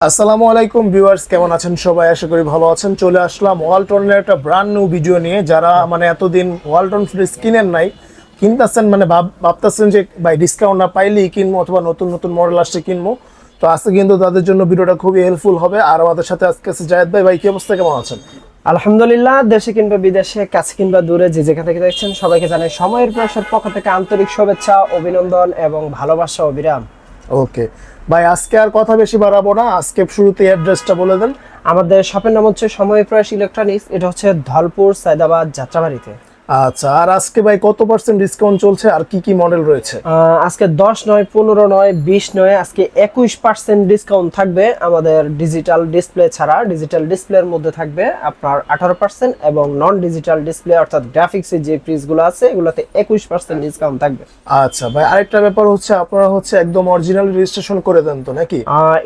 আসসালামু আলাইকুম ভিউয়ার্স কেমন আছেন সবাই? আশা করি ভালো আছেন। চলে আসলাম ওয়ালটনের একটা ব্র্যান্ড নিউ ভিডিও নিয়ে। যারা মানে এতদিন ওয়ালটন ফ্রিজ কিনেন নাই কিনতেছেন মানে ভাব- ভাবতেছেন যে ভাই ডিসকাউন্ট না পাইলেই কিনবো অথবা নতুন নতুন মডেল আসছে কিনবো। তো আজকে কিন্তু তাদের জন্য ভিডিওটা খুবই হেল্পফুল হবে। আর আমাদের সাথে আজকে আছে জায়েদ ভাই। ভাই কি অবস্থা? কেমন আছেন? আলহামদুলিল্লাহ দেশে কিংবা বিদেশে কাছে কিংবা দূরে যে যেখান থেকে দেখছেন সবাইকে জানাই সময়ের প্রসার পক্ষ থেকে আন্তরিক শুভেচ্ছা অভিনন্দন এবং ভালোবাসা অবিরাম ওকে ভাই, আজকে আর কথা বেশি বাড়াবো না। আজকে শুরুতে অ্যাড্রেসটা বলে দেন। আমাদের শপের নাম হচ্ছে সময় প্রয়াস ইলেকট্রনিক্স এটা হচ্ছে ধলপুর সায়দাবাদ যাত্রাবাড়িতে। আচ্ছা আর আজকে ভাই কত পার্সেন্ট ডিসকাউন্ট চলছে আর কি কি মডেল রয়েছে? আজকে দশ নয় পনেরো নয় বিশ নয় আজকে একুশ পার্সেন্ট ডিসকাউন্ট থাকবে আমাদের ডিজিটাল ডিসপ্লে ছাড়া। ডিজিটাল ডিসপ্লের মধ্যে থাকবে আপনার আঠারো পার্সেন্ট এবং নন ডিজিটাল ডিসপ্লে অর্থাৎ গ্রাফিক্সের যে ফ্রিজগুলো আছে এগুলোতে একুশ পার্সেন্ট ডিসকাউন্ট থাকবে। আচ্ছা ভাই আরেকটা ব্যাপার হচ্ছে আপনারা হচ্ছে একদম অরিজিনাল রেজিস্ট্রেশন করে দেন তো নাকি?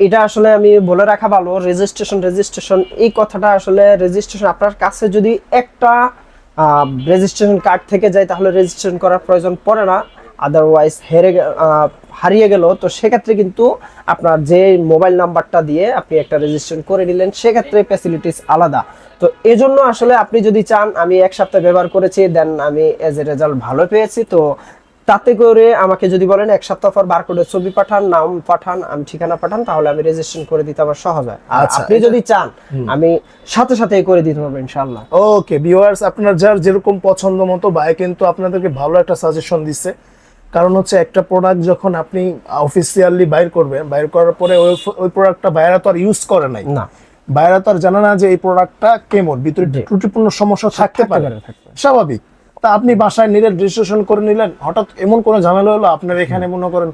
এটা আসলে আমি বলে রাখা ভালো রেজিস্ট্রেশন রেজিস্ট্রেশন এই কথাটা আসলে রেজিস্ট্রেশন আপনার কাছে যদি একটা রেজিস্ট্রেশন কার্ড থেকে যায় তাহলে রেজিস্ট্রেশন করার প্রয়োজন পড়ে না। আদারওয়াইজ হেরে হারিয়ে গেল। তো সেক্ষেত্রে কিন্তু আপনার যে মোবাইল নাম্বারটা দিয়ে আপনি একটা রেজিস্ট্রেশন করে নিলেন, সেক্ষেত্রে ফ্যাসিলিটিস আলাদা। তো এজন্য আসলে আপনি যদি চান, আমি এক সপ্তাহ ব্যবহার করেছি দেন আমি এজ এ রেজাল্ট ভালো পেয়েছি। তো তাতে করে আমাকে যদি বলেন এক সপ্তাহ পর বারকোডের ছবি পাঠান নাম পাঠান আমি ঠিকানা পাঠান তাহলে আমি রেজিস্ট্রেশন করে দিতে আমার সহজ হয়। আর আচ্ছা, আপনি যদি চান আমি সাথে সাথে করে দিতে পারব ইনশাআল্লাহ। ওকে ভিউয়ার্স আপনার যার যেরকম পছন্দ মতো ভাই কিন্তু আপনাদেরকে ভালো একটা সাজেশন দিচ্ছে কারণ হচ্ছে একটা প্রোডাক্ট যখন আপনি অফিসিয়ালি বাইর করবেন বাইর করার পরে ওই ওই প্রোডাক্টটা বাইরে তো আর ইউজ করে নাই। না। বাইরে তো আর জানে না যে এই প্রোডাক্টটা কেমন ভিতরে ত্রুটিপূর্ণ সমস্যা থাকতে পারে। স্বাভাবিক। তা আপনি বাসায় নিলেন রেজিস্ট্রেশন করে নিলেন হঠাৎ এমন কোনো ঝামেলা হলো? আপনার এখানে মনে করেন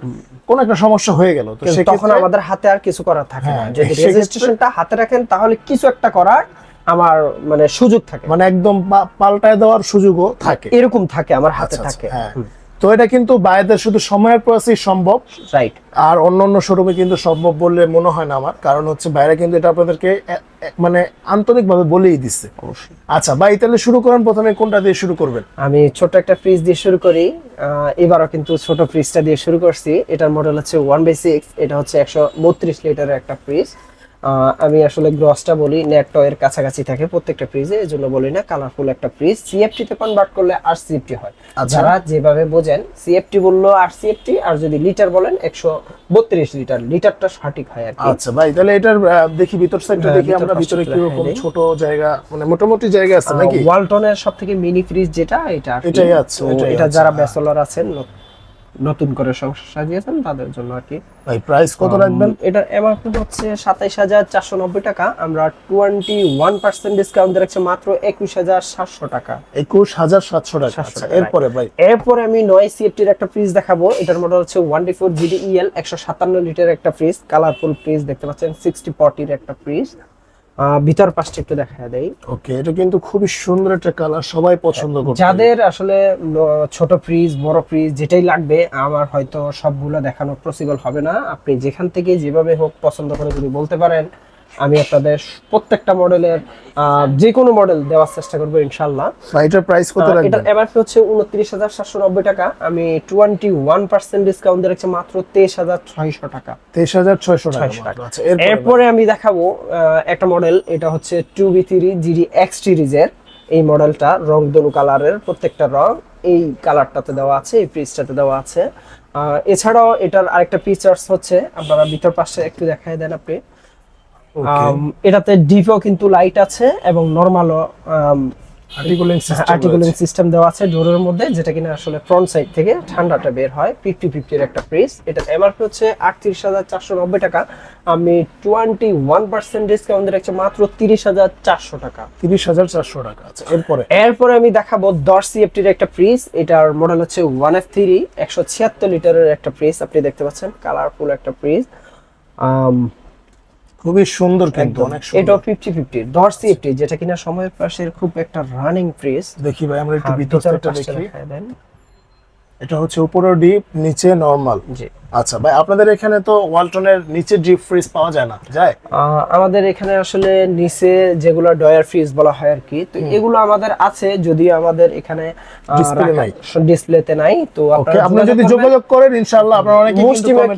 কোন একটা সমস্যা হয়ে গেল। তো তখন আমাদের হাতে আর কিছু করার থাকে না। হ্যাঁ, যদি রেজিস্ট্রেশনটা হাতে রাখেন তাহলে কিছু একটা করার আমার মানে সুযোগ থাকে। মানে একদম পাল্টায় দেওয়ার সুযোগও থাকে। এরকম থাকে আমার হাতে আচ্ছা, আচ্ছা, থাকে। হ্যাঁ। তো এটা কিন্তু বাইরের শুধু সময়ের প্রয়াসই সম্ভব। রাইট আর অন্য অন্য শোরুমে কিন্তু সম্ভব বললে মনে হয় না আমার। কারণ হচ্ছে বাইরে কিন্তু এটা আপনাদেরকে মানে আন্তরিকভাবে বলেই দিচ্ছে। অবশ্যই। আচ্ছা ভাই তাহলে শুরু করেন প্রথমে কোনটা দিয়ে শুরু করবেন? আমি ছোট একটা ফ্রিজ দিয়ে শুরু করি। এবারও কিন্তু ছোট ফ্রিজটা দিয়ে শুরু করছি। এটার মডেল হচ্ছে ওয়ান বাই সিক্স এটা হচ্ছে একশো বত্রিশ লিটারের একটা ফ্রিজ আমি আসলে গ্রসটা বলি নেট এর কাছাকাছি থাকে প্রত্যেকটা ফ্রিজে এই জন্য বলি না কালারফুল একটা ফ্রিজ সিএফটি তে কনভার্ট করলে আর সিএফটি হয় আচ্ছা। যারা যেভাবে বোঝেন সিএফটি বলল আর সিএফটি আর যদি লিটার বলেন একশো বত্রিশ লিটার লিটারটা সঠিক হয় আর কি আচ্ছা ভাই তাহলে এটার দেখি ভিতর সাইডটা হ্যাঁ, দেখি আমরা ভিতরে দেখাই দেই। ছোট জায়গা মানে মোটামুটি জায়গা আছে নাকি ওয়ালটনের সব থেকে মিনি ফ্রিজ যেটা এটা এটাই আছে, এটা যারা। ব্যাচেলর আছেন নতুন করে সংসার সাজিয়েছেন তাদের জন্য আর কি। ভাই প্রাইস কত রাখবেন? এটার এমআরপি হচ্ছে সাতাইশ হাজার চারশো নব্বই টাকা। আমরা টোয়েন্টি ওয়ান পার্সেন্ট ডিসকাউন্ট রাখছি মাত্র একুশ হাজার সাতশো টাকা। একুশ হাজার সাতশো টাকা। আচ্ছা টাকা, এরপরে ভাই? এরপরে আমি নয় সিএফটির একটা ফ্রিজ দেখাবো। এটার মডেল হচ্ছে one D four GD EL একশো সাতান্ন লিটার একটা ফ্রিজ কালারফুল ফ্রিজ দেখতে পাচ্ছেন সিক্সটি ফর্টির একটা ফ্রিজ ভিতর পাশটা একটু দেখা দেয় ওকে এটা কিন্তু খুবই সুন্দর একটা কালার সবাই পছন্দ করে যাদের আসলে ছোট ফ্রিজ বড় ফ্রিজ যেটাই লাগবে আমার হয়তো সবগুলো দেখানো পসিবল হবে না। আপনি যেখান থেকে যেভাবে হোক পছন্দ করে যদি বলতে পারেন আমি আপনাদের প্রত্যেকটা মডেলের যে কোনো মডেল দেওয়ার চেষ্টা করব ইনশাল্লাহ। এটার প্রাইস কত রাখবেন এটার এমআরপি হচ্ছে উনত্রিশ হাজার সাতশো নব্বই টাকা। আমি টোয়েন্টি ওয়ান পার্সেন্ট ডিসকাউন্ট দিয়ে রাখছি মাত্র তেইশ হাজার ছয়শো টাকা। তেইশ হাজার ছয়শো টাকা 600 আচ্ছা এরপরে? আমি দেখাবো একটা মডেল এটা হচ্ছে two B three GD X সিরিজের। এই মডেলটা রং দনু কালারের প্রত্যেকটা রং এই কালারটাতে দেওয়া আছে এই ফ্রিজটাতে দেওয়া আছে। এছাড়াও এটার আরেকটা ফিচার্স হচ্ছে আপনারা ভিতর পাশে একটু দেখাই দেন আপনি। এটাতে ডিপও কিন্তু লাইট আছে এবং নর্মালও আর্টিকুলিং সিস্টেম সিস্টেম দেওয়া আছে ডোরের মধ্যে যেটা কিনা আসলে ফ্রন্ট সাইড থেকে ঠান্ডাটা বের হয় ফিফটি ফিফটির একটা ফ্রিজ এটা এমআরপি হচ্ছে আটত্রিশ হাজার চারশো নব্বই টাকা। আমি টোয়েন্টি ওয়ান পার্সেন্ট ডিসকাউন্ট রাখছি মাত্র তিরিশ হাজার চারশো টাকা। তিরিশ হাজার চারশো টাকা আছে এরপরে? এরপরে আমি দেখাবো দশ সিএফটির একটা ফ্রিজ এটার মডেল হচ্ছে ওয়ান এফ থ্রি একশো ছিয়াত্তর লিটারের একটা ফ্রিজ আপনি দেখতে পাচ্ছেন কালারফুল একটা ফ্রিজ খুবই সুন্দর কিন্তু। অনেক সুন্দর। এটাও ফিফটি ফিফটি দশ সিএফটি যেটা কিনা সময়ের পাশের খুব একটা রানিং প্রেস দেখি ভাই আমরা একটু হ্যাঁ, ভিতর ভিতরের সাইডটা পাশটা দেখি দেন। এটা হচ্ছে উপরেও ডিপ নিচে নরমাল জি। আচ্ছা ভাই আপনাদের এখানে তো ওয়ালটনের নিচে ডিপ ফ্রিজ পাওয়া যায় না যায়? আমাদের এখানে আসলে নিচে যেগুলো ডয়ার ফ্রিজ বলা হয় আর কি তো এগুলো আমাদের আছে যদিও আমাদের এখানে Display নাই। ডিসপ্লেতে নাই তো আপনি যদি যোগাযোগ করেন ইনশাআল্লাহ আপনারা অনেকে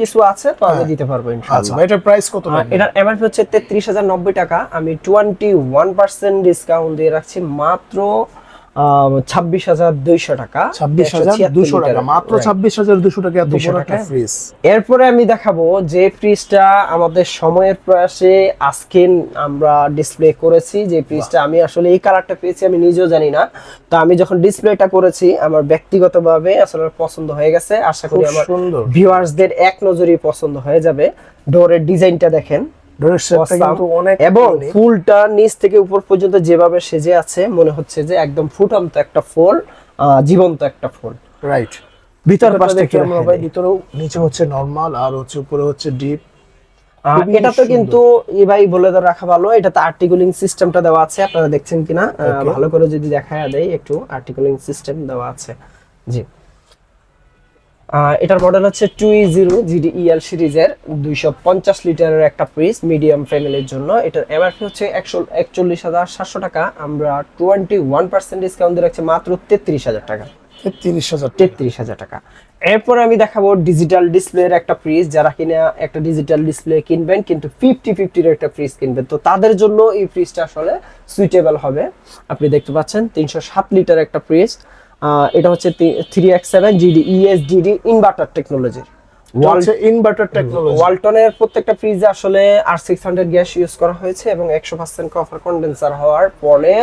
কিছু আছে তো আমি দিতে পারব আচ্ছা ইনশাআল্লাহ ভাই এটার প্রাইস কত এটার এমআরপি হচ্ছে তেত্রিশ হাজার নব্বই টাকা আমি টোয়েন্টি ওয়ান পার্সেন্ট ডিসকাউন্ট দিয়ে রাখছি মাত্র ছাব্বিশ হাজার দুইশো টাকা। ছাব্বিশ হাজার দুশো টাকা মাত্র ছাব্বিশ হাজার দুশো টাকা এত বড় একটা ফ্রিজ এরপরে আমি দেখাবো যে ফ্রিজটা আমাদের সময়ের প্রয়াসে আজকে আমরা ডিসপ্লে করেছি। যে ফ্রিজটা আমি আসলে এই কালারটা পেয়েছি আমি নিজেও জানি না। তো আমি যখন ডিসপ্লেটা করেছি আমার ব্যক্তিগতভাবে আসলে পছন্দ হয়ে গেছে। আশা করি আমার ভিউয়ার্সদের এক নজরেই পছন্দ হয়ে যাবে। ডোরের ডিজাইনটা দেখেন। এবং ফুলটা নিচ থেকে উপর পর্যন্ত যেভাবে সেজে আছে মনে হচ্ছে যে একদম ফুটন্ত একটা ফুল জীবন্ত একটা ফুল। রাইট ভিতর পাশটা দেখি আমরা ভাই ভিতরেও নিচে হচ্ছে নরমাল আর হচ্ছে উপরে হচ্ছে ডিপ এটা তো কিন্তু এ ভাই বলে তো রাখা ভালো। এটাতে আর্টিকুলিং সিস্টেমটা দেওয়া আছে আপনারা দেখছেন কিনা। ভালো করে যদি দেখায় দেয় একটু আর্টিকুলিং সিস্টেম দেওয়া আছে। জি। এটার মডেল হচ্ছে two E zero GD EL সিরিজের দুইশো পঞ্চাশ লিটারের একটা ফ্রিজ মিডিয়াম ফ্যামিলির জন্য। এটার এমআরপি হচ্ছে একশো একচল্লিশ হাজার সাতশো টাকা। আমরা টোয়েন্টি ওয়ান পার্সেন্ট ডিসকাউন্ট দিয়ে রাখছি মাত্র তেত্রিশ হাজার টাকা। তেত্রিশ হাজার তেত্রিশ হাজার টাকা। এরপরে আমি দেখাবো ডিজিটাল ডিসপ্লের একটা ফ্রিজ যারা কিনা একটা ডিজিটাল ডিসপ্লে কিনবেন কিন্তু ফিফটি ফিফটির একটা ফ্রিজ কিনবেন। তো তাদের জন্য এই ফ্রিজটা আসলে সুইটেবল হবে। আপনি দেখতে পাচ্ছেন তিনশো সাত লিটার একটা ফ্রিজ এটা হচ্ছে three X seven GD ESDD inverter টেকনোলজির ইনভার্টার টেকনোলজি ওয়ালটনের প্রত্যেকটা ফ্রিজে আসলে R six hundred gas use করা হয়েছে এবং একশো পার্সেন্ট কফার কন্ডেন্সার হওয়ার ফলে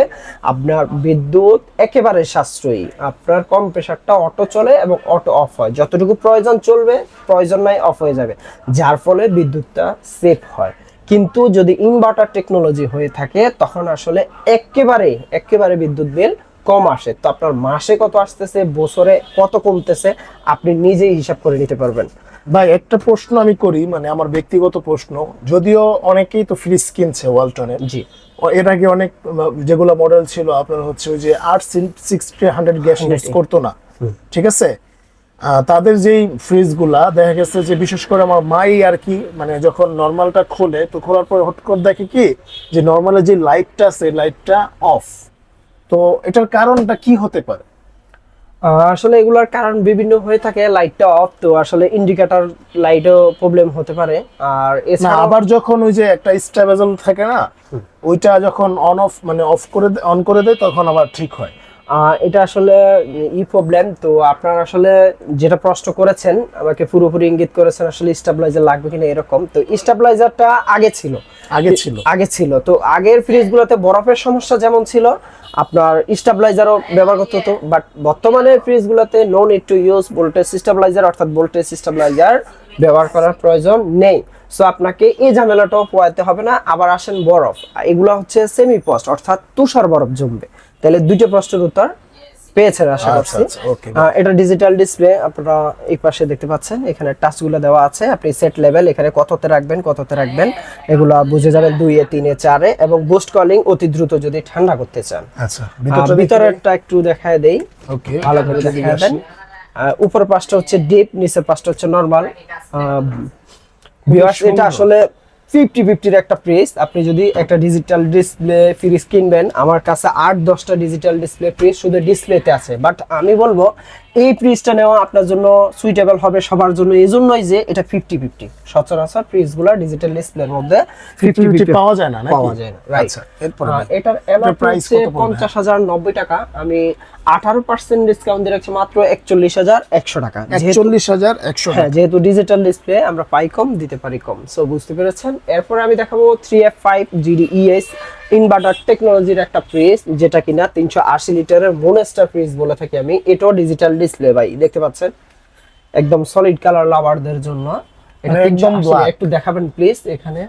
আপনার বিদ্যুৎ একেবারে সাশ্রয়ী। আপনার কম প্রেশারটা অটো চলে এবং অটো অফ হয়। যতটুকু প্রয়োজন চলবে প্রয়োজন নাই অফ হয়ে যাবে। যার ফলে বিদ্যুৎটা সেফ হয়। কিন্তু যদি ইনভার্টার টেকনোলজি হয়ে থাকে তখন আসলে একেবারে একেবারে বিদ্যুৎ বিল কম আসে। তো আপনার মাসে কত আসতেছে বছরে কত কমতেছে আপনি নিজেই হিসাব করে নিতে পারবেন। ভাই একটা প্রশ্ন আমি করি মানে আমার ব্যক্তিগত প্রশ্ন। যদিও অনেকেই তো ফ্রিজ কিনছে ওয়ালটনের জি। এর আগে অনেক যেগুলো মডেল ছিল আপনার হচ্ছে ওই যে R sixty hundred gas use করতো না। ঠিক আছে? তাদের যেই ফ্রিজগুলা দেখা গেছে যে বিশেষ করে আমার মাই আর কি মানে যখন নর্মালটা খোলে তো খোলার পর হট করে দেখে কি যে নর্মালের যে লাইটটা আছে লাইটটা অফ তো এটার কারণটা কি হতে পারে? আসলে এগুলোর কারণ বিভিন্ন হয়ে থাকে লাইটটা অফ তো আসলে ইন্ডিকেটর লাইটও প্রবলেম হতে পারে। আর এছাড়া আবার যখন ওই যে একটা স্টেবেজল থাকে না ওইটা যখন অন অফ মানে অফ করে অন করে দেয় তখন আবার ঠিক হয়। এটা আসলে ই প্রবলেম তো আপনারা আসলে যেটা প্রশ্ন করেছেন আমাকে পুরোপুরি ইঙ্গিত করেছেন আসলে স্টেবিলাইজার লাগবে কিনা এরকম। তো স্টেবিলাইজারটা আগে ছিল। আগে ছিল। আগে ছিল। তো আগের ফ্রিজগুলোতে বরফের সমস্যা যেমন ছিল আপনার স্টেবিলাইজারও ব্যবহার করতে হতো। বাট বর্তমানে ফ্রিজগুলোতে no need to use voltage stabiliser অর্থাৎ ভোল্টেজ স্টেবিলাইজার ব্যবহার করার প্রয়োজন নেই। সো আপনাকে এই ঝামেলাটাও পোয়াতে হবে না। আবার আসেন বরফ। এগুলো হচ্ছে সেমি পোস্ট অর্থাৎ তুষার বরফ জমবে। তাহলে দুইটা প্রশ্নের উত্তর পেয়েছেন আশা আচ্ছা, করছি। আচ্ছা, এটা ডিজিটাল ডিসপ্লে আপনারা এই পাশে দেখতে পাচ্ছেন এখানে টাচগুলো দেওয়া আছে। আপনি সেট লেভেল এখানে কততে রাখবেন কততে রাখবেন এগুলা বুঝে যাবেন দুইয়ে তিনে চারে এবং বুস্ট কলিং অতি দ্রুত যদি ঠান্ডা করতে চান। আচ্ছা ভিতরেরটা একটু দেখায় দেই। ওকে ভালো করে দেখায় দেন। উপর পাশটা হচ্ছে ডিপ নিচের পাশটা হচ্ছে নরমাল ভিউয়ার্স এটা আসলে ফিফটি ফিফটির একটা প্রেস আপনি যদি একটা ডিজিটাল ডিসপ্লে ফ্রিজ কিনবেন আমার কাছে আট দশটা ডিজিটাল ডিসপ্লে ফ্রিজ শুধু ডিসপ্লেতে আছে। বাট আমি বলব এই ফ্রিজটা নেওয়া আপনার জন্য সুইটেবল হবে সবার জন্য। এই জন্যই যে এটা ফিফটি ফিফটি সচরাচর ফ্রিজগুলো ডিজিটাল ডিসপ্লের মধ্যে ফিফটি ফিফটি পাওয়া যায় না পাওয়া যায় না। আচ্ছা এটার পড়বে? পঞ্চাশ হাজার নব্বই টাকা। আমি আঠারো পার্সেন্ট ডিসকাউন্ট দিয়ে রাখছি মাত্র একচল্লিশ হাজার একশো টাকা। একচল্লিশ হাজার একশো হ্যাঁ যেহেতু ডিজিটাল ডিসপ্লে আমরা পাই কম দিতে পারি কম। সো বুঝতে পেরেছেন? এরপরে আমি দেখাবো three F five GD ES inverter টেকনোলজির একটা ফ্রিজ যেটা কিনা তিনশো আশি লিটারের মোনেস্টার ফ্রিজ বলে থাকি আমি। এটাও ডিজিটাল ডিসপ্লে ভাই দেখতে পাচ্ছেন? একদম সলিড কালার লাভারদের জন্য। এটা মানে একদম একটু দেখাবেন প্লিজ এখানে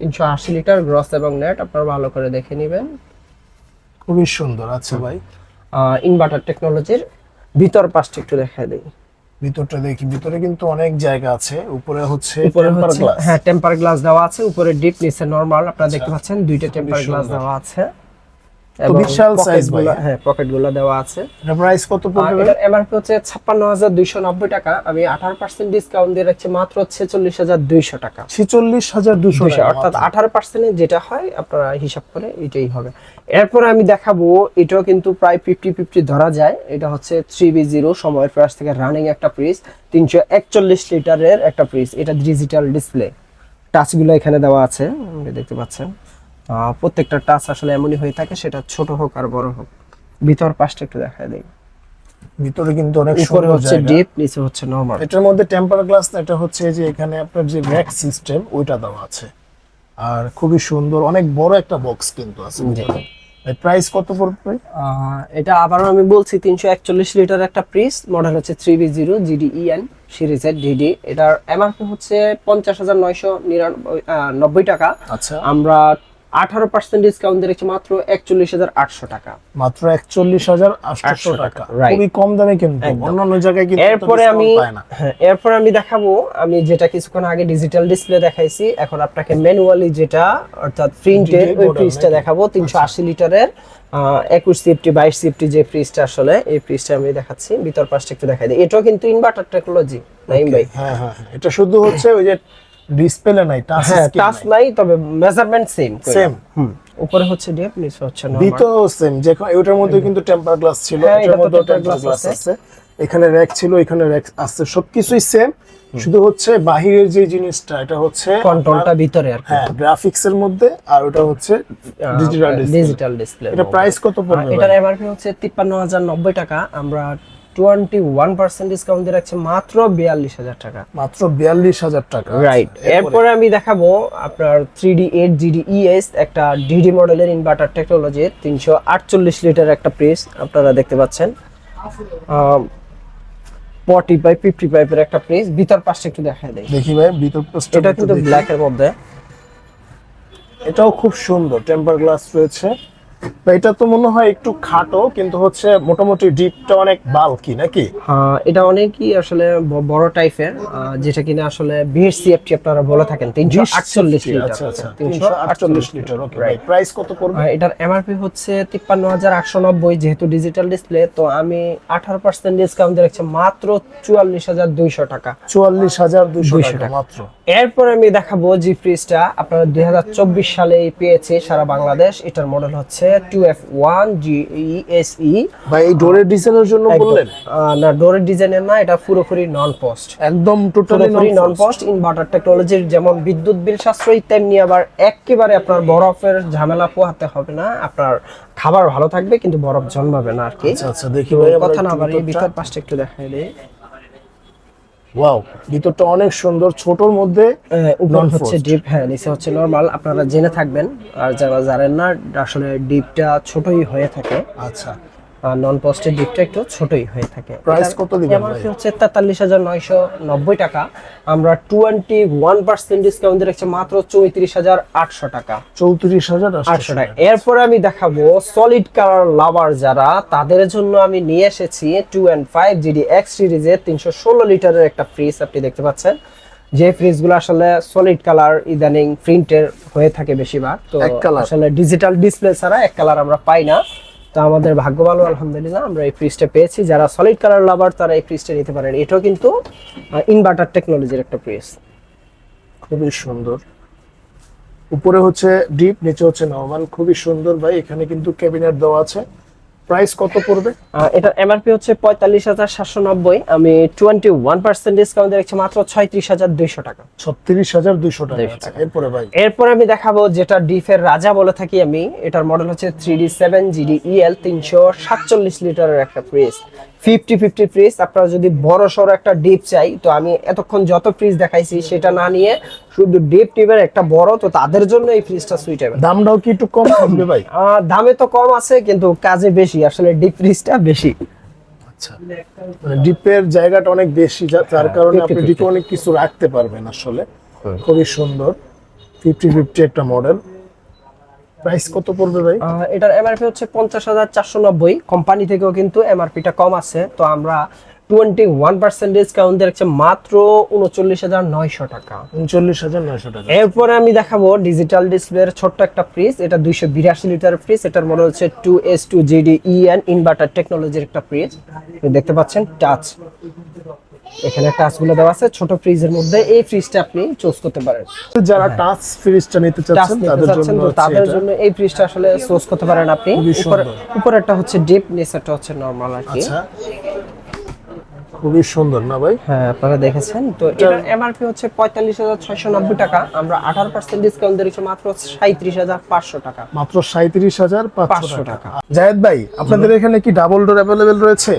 তিনশো আশি লিটার গ্রস এবং নেট আপনারা ভালো করে দেখে নেবেন। খুবই সুন্দর আচ্ছা ভাই। ইনভার্টার টেকনোলজির ভিতর পাশটা একটু দেখা দিই। ভিতরটা দেখি ভিতরে কিন্তু অনেক জায়গা আছে। উপরে হচ্ছে টেম্পার গ্লাস হ্যাঁ টেম্পার গ্লাস দেওয়া আছে। উপরে ডিপ নিচে নরমাল আপনারা দেখতে পাচ্ছেন দুইটা টেম্পার গ্লাস দেওয়া আছে। বিশাল ভাই, হ্যাঁ। দেওয়া আছে। এটা প্রাইস কত পড়বে? এটার এমআরপি হচ্ছে ছাপ্পান্ন হাজার দুইশো নব্বই টাকা। আমি আঠারো পার্সেন্ট ডিসকাউন্ট দিয়ে রাখছি মাত্র ছেচল্লিশ হাজার দুইশো টাকা। ছেচল্লিশ হাজার দুশো দুইশো, অর্থাৎ আঠারো পার্সেন্ট যেটা হয় আপনারা হিসাব করে এটাই হবে। এরপর আমি দেখাবো এটাও কিন্তু প্রায় ফিফটি ফিফটি ধরা যায়। এটা হচ্ছে থ্রি বি জিরো সময়ের প্রাইস থেকে রানিং একটা ফ্রিজ তিনশো একচল্লিশ লিটারের একটা ফ্রিজ এটা ডিজিটাল ডিসপ্লে টাচগুলো এখানে দেওয়া আছে আপনি দেখতে পাচ্ছেন। প্রত্যেকটা টাচ আসলে এমনই হয়ে থাকে সেটা ছোট হোক আর বড় হোক। ভিতর পাশটা একটু দেখা দেয় ভিতরে কিন্তু অনেক উপরে হচ্ছে ডিপ নিচে হচ্ছে নরমাল এটার মধ্যে টেম্পার গ্লাস না এটা হচ্ছে যে এখানে আপনার যে র্যাক সিস্টেম ওইটা দেওয়া আছে। আর খুবই সুন্দর অনেক বড় একটা বক্স কিন্তু আছে। প্রাইস কত পড়বে? এটা আবারও আমি বলছি তিনশো একচল্লিশ লিটার একটা প্রিস মডেল হচ্ছে three B zero GD EN সিরিজের ডিডি এটার এমআরপি হচ্ছে পঞ্চাশ হাজার নয়শো নিরানব্বই টাকা। আচ্ছা। আমরা আঠারো পার্সেন্ট ডিসকাউন্ট দিয়েছি মাত্র একচল্লিশ হাজার আটশো টাকা। মাত্র একচল্লিশ হাজার আটশো টাকা। খুবই কম দামে কিন্তু অন্যান্য জায়গায় কিন্তু এরপরে আমি হ্যাঁ এরপরে আমি দেখাবো আমি যেটা কিছুক্ষণ আগে ডিজিটাল ডিসপ্লে দেখাইছি এখন আপনাকে ম্যানুয়ালি যেটা অর্থাৎ Digital ওই ফ্রিজটা দেখাবো তিনশো আশি লিটারের একুশ সিফটি বাইশ সিফটি যে ফ্রিজটা আসলে এই ফ্রিজটা আমি দেখাচ্ছি ভিতর পাশটা একটু দেখাই দিই। এটাও কিন্তু ইনভার্টার টেকনোলজি নাইম ভাই? হ্যাঁ হ্যাঁ হ্যাঁ। এটা শুধু হচ্ছে ওই যে ডিসপ্লে নাই টাচ হ্যাঁ টাচ নাই। তবে মেজারমেন্ট সেম সেম হুম। উপরে হচ্ছে ডিপ নিচে হচ্ছে normal। ভিতরেও সেম যে ওটার মধ্যে কিন্তু টেম্পার গ্লাস ছিল হ্যাঁ, এটার মধ্যে টেম্পার গ্লাস আছে। এখানে র্যাক ছিল এখানে র্যাক আছে সবকিছুই সেম শুধু হচ্ছে বাহিরের যে জিনিসটা এটা হচ্ছে কন্ট্রোলটা ভিতরে আর হ্যাঁ গ্রাফিক্স এর মধ্যে আর ওটা হচ্ছে ডিজিটাল ডিসপ্লে ডিজিটাল ডিসপ্লে এটা প্রাইস কত পড়বে এটার? এমআরপি হচ্ছে তিপ্পান্ন হাজার নব্বই টাকা আমরা টোয়েন্টি ওয়ান পার্সেন্ট ডিসকাউন্ট দিয়ে রাখছি মাত্র বিয়াল্লিশ হাজার টাকা। মাত্র বিয়াল্লিশ হাজার টাকা। রাইট এরপরে? আমি দেখাবো আপনার three D eight GD ES একটা ডিডি মডেলের ইনভার্টার টেকনোলজির তিনশো আটচল্লিশ লিটার একটা প্রেস আপনারা দেখতে পাচ্ছেন। ফর্টি বাই ফিফটি পাইপের একটা প্রেস ভিতর পাশটা একটু দেখা দেয় দেখি ভাই ভিতর পোস্টটা এটা কিন্তু ব্ল্যাকের মধ্যে। এটাও খুব সুন্দর টেম্পার গ্লাস রয়েছে। এটা তো মনে হয় একটু খাটো কিন্তু হচ্ছে মোটামুটি ডিপটা অনেক বালকি নাকি? হ্যাঁ, এটা অনেকই আসলে বড় টাইপের যেটা কিনা আসলে বিএসসিএফটি আপনারা বলে থাকেন তিনশো আটচল্লিশ লিটার। আচ্ছা আচ্ছা তিনশো তিনশো আটচল্লিশ লিটার ওকে ভাই প্রাইস কত পড়বে? এটার এমআরপি হচ্ছে তিপ্পান্ন হাজার আটশো নব্বই যেহেতু ডিজিটাল ডিসপ্লে তো আমি আঠারো পার্সেন্ট ডিসকাউন্ট দিয়ে রাখছি মাত্র চুয়াল্লিশ হাজার দুইশো টাকা। চুয়াল্লিশ হাজার দুশো 200 টাকা টাকা। মাত্র। এরপর আমি দেখাবো জি ফ্রিজটা। আপনারা দুই হাজার চব্বিশ সালে পেয়েছে সারা বাংলাদেশ। এটার মডেল হচ্ছে two F one G S E. ভাই এই ডোরের ডিজাইনের জন্য বললেন? না ডোরের ডিজাইনের না এটা পুরোপুরি নন পোস্ট একদম পুরোপুরি নন পোস্ট ইনভার্টার টেকনোলজির যেমন বিদ্যুৎ বিল সাশ্রয়ী তেমনি আবার একেবারে আপনার বরফের ঝামেলা পোহাতে হবে না। আপনার খাবার ভালো থাকবে কিন্তু বরফ জন্মাবে না আর কি। আচ্ছা আচ্ছা দেখি কথা না বাড়ি ভিতর পাশটা একটু দেখাই দিই। ওয়াও ভিতরটা অনেক সুন্দর ছোটর মধ্যে উপর হচ্ছে ডিপ হ্যাঁ নিচে হচ্ছে নরমাল আপনারা জেনে থাকবেন। আর যারা জানেন না আসলে ডিপটা ছোটই হয়ে থাকে। আচ্ছা। নন পোস্টের ডিপটা একটু ছোটই হয়ে থাকে। Price কত দিবেন হচ্ছে তেতাল্লিশ হাজার নয়শো নব্বই টাকা। আমরা টোয়েন্টি ওয়ান পার্সেন্ট ডিসকাউন্ট দিয়ে রাখছি মাত্র চৌত্রিশ হাজার আটশো টাকা। চৌত্রিশ হাজার আটশো টাকা। এরপরে আমি দেখাবো সলিড কালার লাভার যারা তাদের জন্য আমি নিয়ে এসেছি two and five GD X সিরিজের তিনশো ষোলো লিটারের একটা ফ্রিজ আপনি দেখতে পাচ্ছেন। যে ফ্রিজগুলো আসলে সলিড কালার ইদানিং প্রিন্টের হয়ে থাকে বেশিরভাগ। তো। আসলে ডিজিটাল ডিসপ্লে ছাড়া এক কালার আমরা পাই না। তো আমাদের ভাগ্য ভালো, আলহামদুলিল্লাহ, আমরা এই ফ্রিজটা পেয়েছি। যারা সলিড কালার লাভার তারা এই ফ্রিজটা নিতে পারেন। এটাও কিন্তু ইনভার্টার টেকনোলজির একটা ফ্রিজ খুবই সুন্দর। উপরে হচ্ছে ডিপ নিচে হচ্ছে নরমাল খুবই সুন্দর ভাই, এখানে কিন্তু ক্যাবিনেট দেওয়া আছে। প্রাইস কত পড়বে? এটা এটার এমআরপি হচ্ছে পঁয়তাল্লিশ হাজার সাতশো নব্বই। আমি টোয়েন্টি ওয়ান পার্সেন্ট ডিসকাউন্ট দেখছি মাত্র ছয়ত্রিশ হাজার দুইশো টাকা। ছত্রিশ হাজার দুইশো টাকা 200 আচ্ছা, এরপরে ভাই? এরপরে আমি দেখাবো যেটা ডিফের রাজা বলে থাকি আমি এটার মডেল হচ্ছে three D seven GD EL তিনশো সাতচল্লিশ লিটারের একটা ফ্রিজ ফিফটি ফিফটি ফ্রিজ আপনারা যদি বড় সড়ো একটা ডিপ চাই তো আমি এতক্ষণ যত ফ্রিজ দেখাইছি সেটা না নিয়ে শুধু ডিপ টিপের একটা বড় তো তাদের জন্য এই ফ্রিজটা সুইটেবল দামটাও কি একটু কম থাকবে ভাই? দামে তো কম আছে কিন্তু কাজে বেশি। আসলে ডিপ ফ্রিজটা বেশি। আচ্ছা। মানে ডিপের জায়গাটা অনেক বেশি যার কারণে আপনি ডিপে অনেক কিছু রাখতে পারবেন আসলে। খুবই সুন্দর। ফিফটি ফিফটি একটা মডেল প্রাইস কত পড়বে ভাই? এটার এমআরপি হচ্ছে পঞ্চাশ হাজার চারশো নব্বই। কোম্পানি থেকেও কিন্তু এমআরপিটা কম আছে। তো আমরা টোয়েন্টি ওয়ান পার্সেন্ট ডিসকাউন্ট দিয়ে রাখছে মাত্র উনচল্লিশ হাজার নয়শো টাকা। উনচল্লিশ হাজার নয়শো টাকা। এরপরে আমি দেখাবো ডিজিটাল ডিসপ্লের ছোট্ট একটা ফ্রিজ এটা দুইশো বিরাশি লিটার ফ্রিজ এটার মনে হচ্ছে two S two GD EN inverter টেকনোলজির একটা ফ্রিজ দেখতে পাচ্ছেন টাচ এখানে টাচগুলো দেওয়া আছে ছোট ফ্রিজের মধ্যে এই ফ্রিজটা আপনি চুজ করতে পারেন। যারা টাচ ফ্রিজটা নিতে চাচ্ছেন তাদের জন্য তাদের জন্য এই ফ্রিজটা আসলে চুজ করতে পারেন আপনি। উপরেরটা হচ্ছে ডিপ নিচেরটা হচ্ছে নরমাল আর কি। আচ্ছা। খুবই সুন্দর না ভাই? হ্যাঁ আপনারা দেখেছেন? তো এটার এমআরপি হচ্ছে পঁয়তাল্লিশ হাজার ছয়শো নব্বই টাকা। আমরা আঠারো পার্সেন্ট ডিসকাউন্ট দিয়েছি মাত্র সাঁত্রিশ হাজার পাঁচশো টাকা। মাত্র সাঁত্রিশ হাজার পাঁচশো টাকা। জাহেদ ভাই আপনাদের এখানে কি ডাবল ডোর অ্যাভেলেবেল রয়েছে?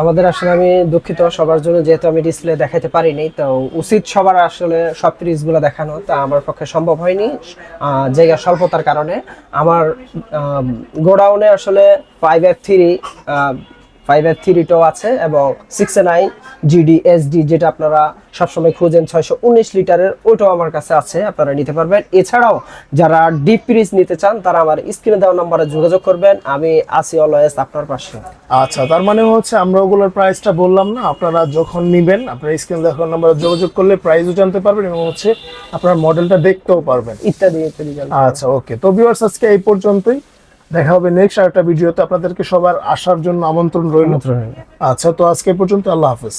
আমাদের আসলে আমি দুঃখিত সবার জন্য যেহেতু আমি ডিসপ্লে দেখাতে পারিনি তো উচিত সবার আসলে সবগুলো দেখানো তা আমার পক্ষে সম্ভব হয়নি। জায়গা স্বল্পতার কারণে। আমার গোডাউনে আসলে five F three five F থ্রিটাও আছে এবং সিক্স নাইন জিডি এসডি যেটা আপনারা সবসময় খুঁজেন ছয়শো উনিশ লিটারের ওইটাও আমার কাছে আছে আপনারা নিতে পারবেন। এছাড়াও যারা ডিপ ফ্রিজ নিতে চান তারা আমার স্ক্রিনে দেওয়া নম্বরে যোগাযোগ করবেন। আমি আছি অলওয়েজ আপনার পাশে। আচ্ছা তার মানে হচ্ছে আমরা ওগুলোর প্রাইসটা বললাম না আপনারা যখন নিবেন আপনারা স্ক্রিন দেখার নাম্বারে যোগাযোগ করলে প্রাইসও জানতে পারবেন এবং হচ্ছে আপনার মডেলটা দেখতেও পারবেন। ইত্যাদি ইত্যাদি আচ্ছা ওকে তো ভিউয়ার্স আজকে এই পর্যন্তই। দেখা হবে নেক্সট আরেকটা ভিডিওতে। আপনাদেরকে সবার আসার জন্য আমন্ত্রণ রইল। আচ্ছা তো আজকে পর্যন্ত আল্লাহ হাফেজ।